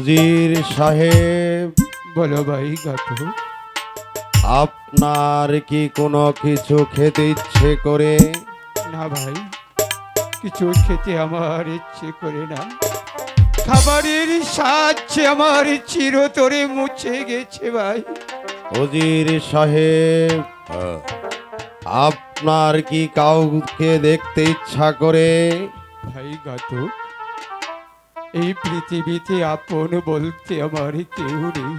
উজির সাহেব বলো ভাই গাতো আপনার কি কোনো কিছু খেতে ইচ্ছে করে? না ভাই কিছু খেতে আমার ইচ্ছে করে না। খাবারের সাহায্যে আমার চিরতরে মুছে গেছে ভাই। উজির সাহেব আপনার কি কাউকে দেখতে ইচ্ছা করে? ভাই গাতো এই পৃথিবীতে আপন বলতে আমার কেউ নেই।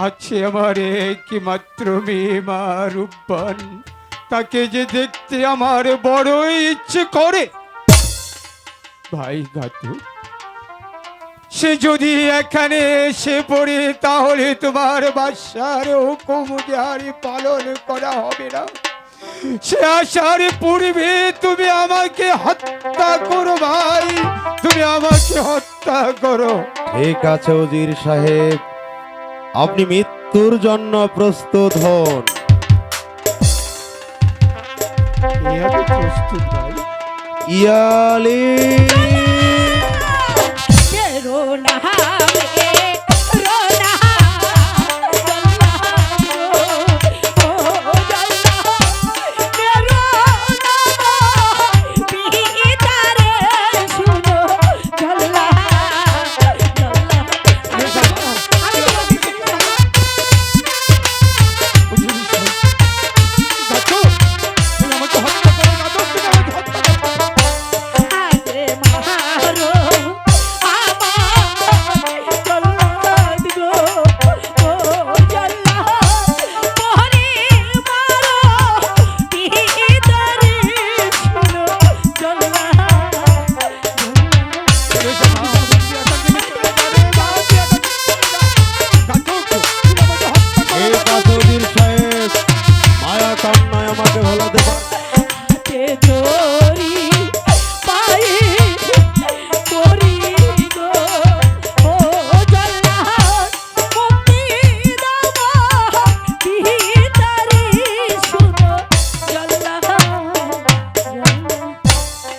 আছে আমার একমাত্র মেয়ে মা রূপবান। তাকে যে দেখতে আমার বড়ই ইচ্ছে করে। ভাই গাতু সে যদি এখানে এসে পড়ে, তাহলে তোমার বাসার হুকুম যার পালন করা হবে না। সে আসার পূর্বে তুমি আমাকে হত্যা করো ভাই তুমি আমাকে হত্যা করো। ঠিক আছে উজির সাহেব আপনি মৃত্যুর জন্য প্রস্তুত হন। প্রস্তুত ভাই। ইয়ালি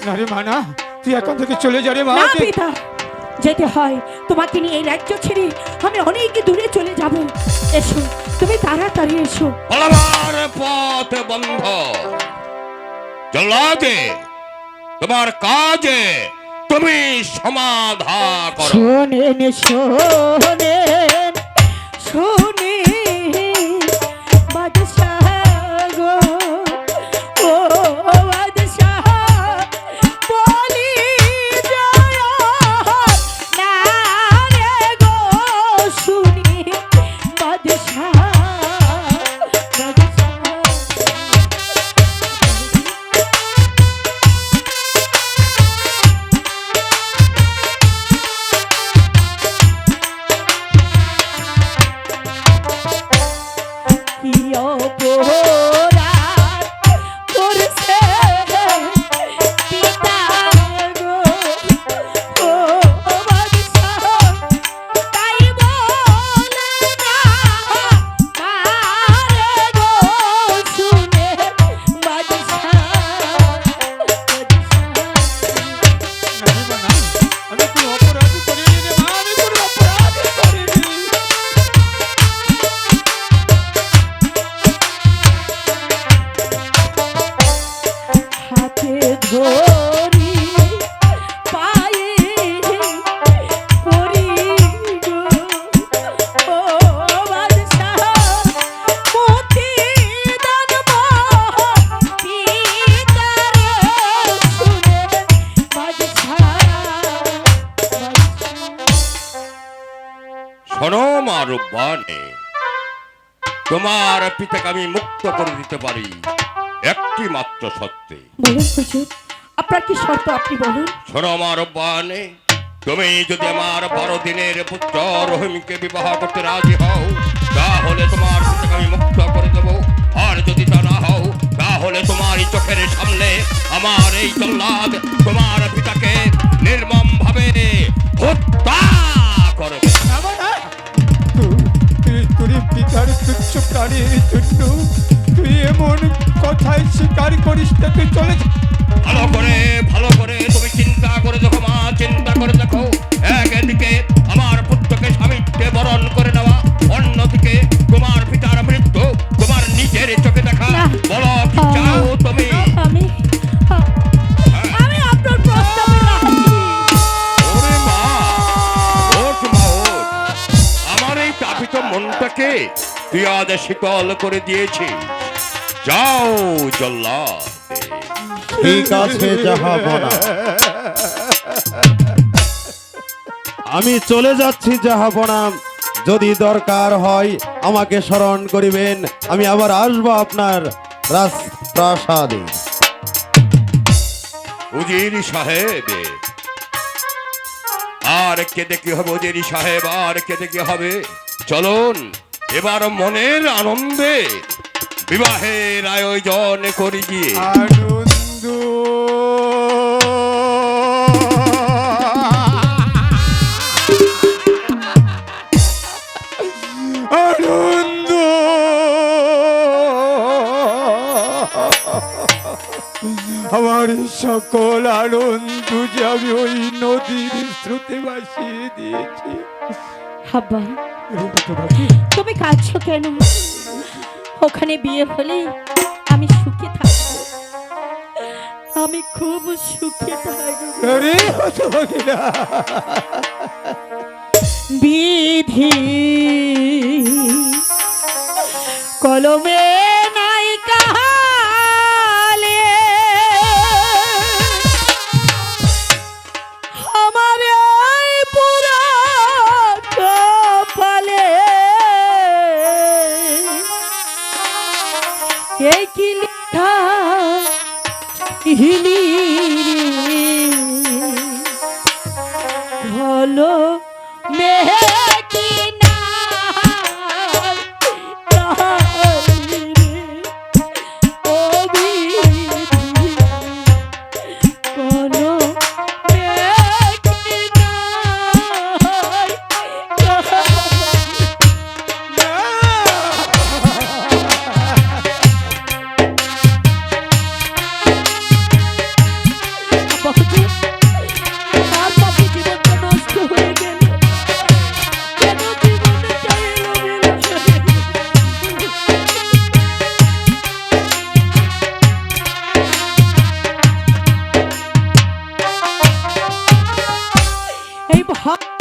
না রে মা, না, তুই এখান থেকে চলে যা রে মা না পিতা যেতে হয়। তোমাকে নিয়ে এই রাজ্য ছেড়ে আমি অনেক দূরে চলে যাব। এসো তুমি তাড়াতাড়ি এসো। পালাবার পথ বন্ধ। জল্লাদে তোমার কাজে তুমি সমাধা করো। শোনেন শোনেন রূপবানে তোমার পিতাকে আমি মুক্ত করে দিতে পারি। একটি মাত্র সত্যি আপনার কি শর্ত আপনি বলুন? শোনো আমার রূপবানে তুমি যদি আমার বারো দিনের পুত্র রহিমকে বিবাহ করতে রাজি হও তাহলে তোমার পিতাকে আমি মুক্ত করে দেব। আর যদি তা না হও তাহলে তোমার এই চোখের সামনে আমার এই জল্লাদ তোমার পিতাকে নির্মম ভাবে হত্যা করবে। পিতার তুচ্ছ প্রাণীর জন্য তুই এমন কথায় স্বীকার করিস না তুই চলে ভালো করে ভালো করে তুমি চিন্তা করে দেখো মা চিন্তা করে দেখো। একদিকে আমার পুত্রকে স্বামীকে বরণ করে নেওয়া অন্যদিকে তোমার পিতার মৃত্যু তোমার নিজের চোখে দেখা। বলো কি চাও তুমি? আমি হ্যাঁ। মনটাকে তুই আজ শীতল করে দিয়েছিস যাও জল্লাদ। ঠিক আছে জাহাপনা আমি চলে যাচ্ছি জাহাপনা যদি দরকার হয় আমাকে স্মরণ করিবেন। আমি আবার আসব আপনার রাজপ্রাসাদে। উজির সাহেব আর কেঁদে কি হবে উজির সাহেব আর কেঁদে কি হবে? চলুন এবার মনের আনন্দে বিবাহের আয়োজন করি গিয়ে আনন্দ। আনন্দ। আমার সকল আনন্দ যে আমি ওই নদীর স্রোতে ভাসিয়ে দিয়েছি। হাব্বা তুমি কাঁদছো কেন? ওখানে বিয়ে হলে আমি সুখে থাকব। আমি খুব সুখে থাকব। বিধি কলমে হিলি হলো এই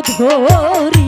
ধরি।